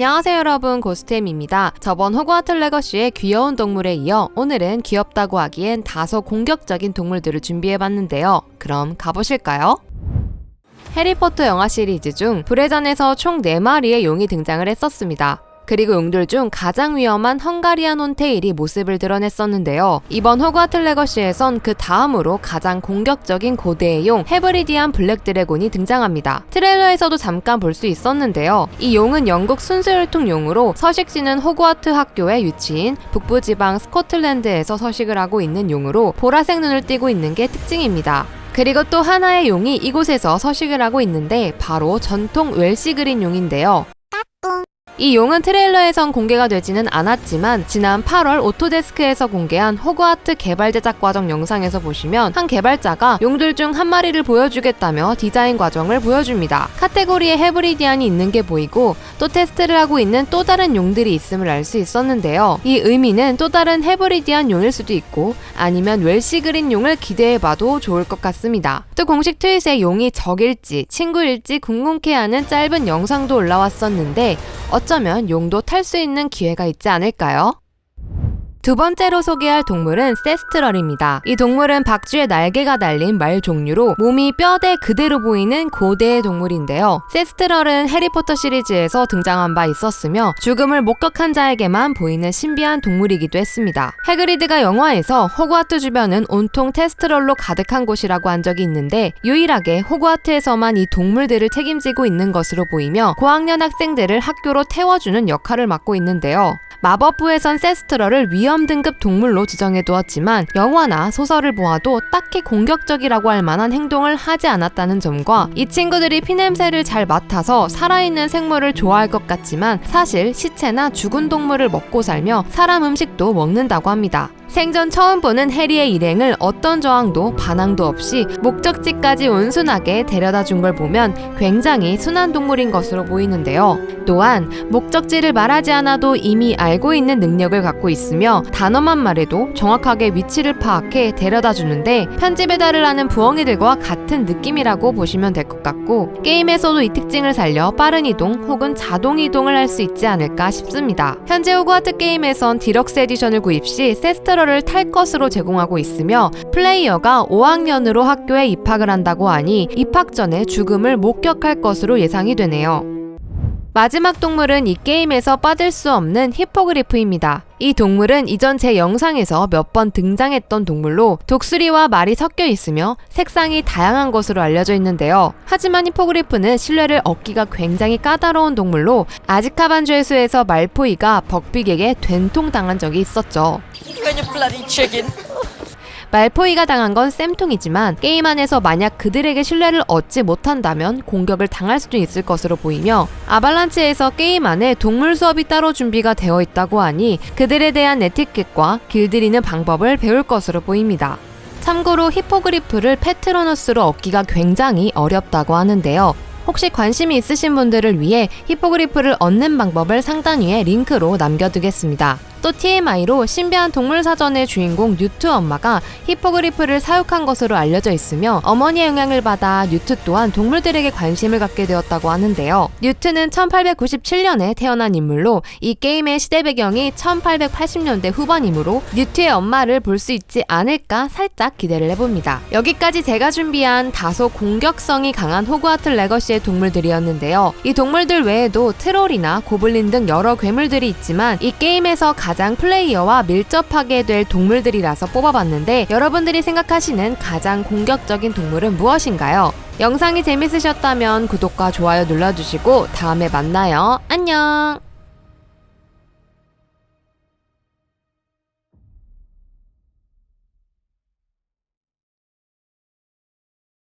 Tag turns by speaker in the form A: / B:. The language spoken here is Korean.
A: 안녕하세요 여러분 고스템입니다. 저번 호그와트 레거시의 귀여운 동물에 이어 오늘은 귀엽다고 하기엔 다소 공격적인 동물들을 준비해봤는데요. 그럼 가보실까요? 해리포터 영화 시리즈 중 불의 전에서 총 4마리의 용이 등장을 했었습니다. 그리고 용들 중 가장 위험한 헝가리안 혼테일이 모습을 드러냈었는데요. 이번 호그와트 레거시에선 그 다음으로 가장 공격적인 고대의 용 헤브리디안 블랙 드래곤이 등장합니다. 트레일러에서도 잠깐 볼 수 있었는데요. 이 용은 영국 순수혈통 용으로 서식지는 호그와트 학교의 유치인 북부 지방 스코틀랜드에서 서식을 하고 있는 용으로 보라색 눈을 띠고 있는 게 특징입니다. 그리고 또 하나의 용이 이곳에서 서식을 하고 있는데 바로 전통 웰시 그린 용인데요. 이 용은 트레일러에선 공개가 되지는 않았지만 지난 8월 오토데스크에서 공개한 호그와트 개발 제작 과정 영상에서 보시면 한 개발자가 용들 중 한 마리를 보여주겠다며 디자인 과정을 보여줍니다. 카테고리에 헤브리디안이 있는 게 보이고 또 테스트를 하고 있는 또 다른 용들이 있음을 알 수 있었는데요. 이 의미는 또 다른 헤브리디안 용일 수도 있고 아니면 웰시 그린 용을 기대해봐도 좋을 것 같습니다. 또 공식 트윗에 용이 적일지 친구일지 궁금케 하는 짧은 영상도 올라왔었는데 어 쩌면 용도 탈 수 있는 기회가 있지 않을까요? 두 번째로 소개할 동물은 세스트럴입니다. 이 동물은 박쥐의 날개가 달린 말 종류로 몸이 뼈대 그대로 보이는 고대의 동물인데요. 세스트럴은 해리포터 시리즈에서 등장한 바 있었으며 죽음을 목격한 자에게만 보이는 신비한 동물이기도 했습니다. 해그리드가 영화에서 호그와트 주변은 온통 테스트럴로 가득한 곳이라고 한 적이 있는데 유일하게 호그와트에서만 이 동물들을 책임지고 있는 것으로 보이며 고학년 학생들을 학교로 태워주는 역할을 맡고 있는데요. 마법부에선 세스트럴을 위험 등급 동물로 지정해 두었지만 영화나 소설을 보아도 딱히 공격적이라고 할 만한 행동을 하지 않았다는 점과 이 친구들이 피냄새를 잘 맡아서 살아있는 생물을 좋아할 것 같지만 사실 시체나 죽은 동물을 먹고 살며 사람 음식도 먹는다고 합니다. 생전 처음 보는 해리의 일행을 어떤 저항도 반항도 없이 목적지까지 온순하게 데려다 준 걸 보면 굉장히 순한 동물인 것으로 보이는데요. 또한 목적지를 말하지 않아도 이미 알고 있는 능력을 갖고 있으며 단어만 말해도 정확하게 위치를 파악해 데려다 주는데 편지 배달을 하는 부엉이들과 같은 느낌이라고 보시면 될 것 같고 게임에서도 이 특징을 살려 빠른 이동 혹은 자동 이동을 할 수 있지 않을까 싶습니다. 현재 호그와트 게임에선 디럭스 에디션을 구입 시 세스트 러를 탈 것으로 제공하고 있으며 플레이어가 5학년으로 학교에 입학을 한다고 하니 입학 전에 죽음을 목격할 것으로 예상이 되네요. 마지막 동물은 이 게임에서 빠질 수 없는 히포그리프입니다. 이 동물은 이전 제 영상에서 몇 번 등장했던 동물로 독수리와 말이 섞여 있으며 색상이 다양한 것으로 알려져 있는데요. 하지만 히포그리프는 신뢰를 얻기가 굉장히 까다로운 동물로 아지카반 죄수에서 말포이가 벅빅에게 된통당한 적이 있었죠. 말포이가 당한 건 쌤통이지만 게임 안에서 만약 그들에게 신뢰를 얻지 못한다면 공격을 당할 수도 있을 것으로 보이며 아발란치에서 게임 안에 동물 수업이 따로 준비가 되어 있다고 하니 그들에 대한 에티켓과 길들이는 방법을 배울 것으로 보입니다. 참고로 히포그리프를 페트로너스로 얻기가 굉장히 어렵다고 하는데요. 혹시 관심이 있으신 분들을 위해 히포그리프를 얻는 방법을 상단 위에 링크로 남겨두겠습니다. 또 TMI로 신비한 동물 사전의 주인공 뉴트 엄마가 히포그리프를 사육한 것으로 알려져 있으며 어머니의 영향을 받아 뉴트 또한 동물들에게 관심을 갖게 되었다고 하는데요. 뉴트는 1897년에 태어난 인물로 이 게임의 시대 배경이 1880년대 후반이므로 뉴트의 엄마를 볼 수 있지 않을까 살짝 기대를 해봅니다. 여기까지 제가 준비한 다소 공격성이 강한 호그와트 레거시의 동물들이었는데요. 이 동물들 외에도 트롤이나 고블린 등 여러 괴물들이 있지만 이 게임에서 가장 플레이어와 밀접하게 될 동물들이라서 뽑아봤는데 여러분들이 생각하시는 가장 공격적인 동물은 무엇인가요? 영상이 재밌으셨다면 구독과 좋아요 눌러주시고 다음에 만나요. 안녕!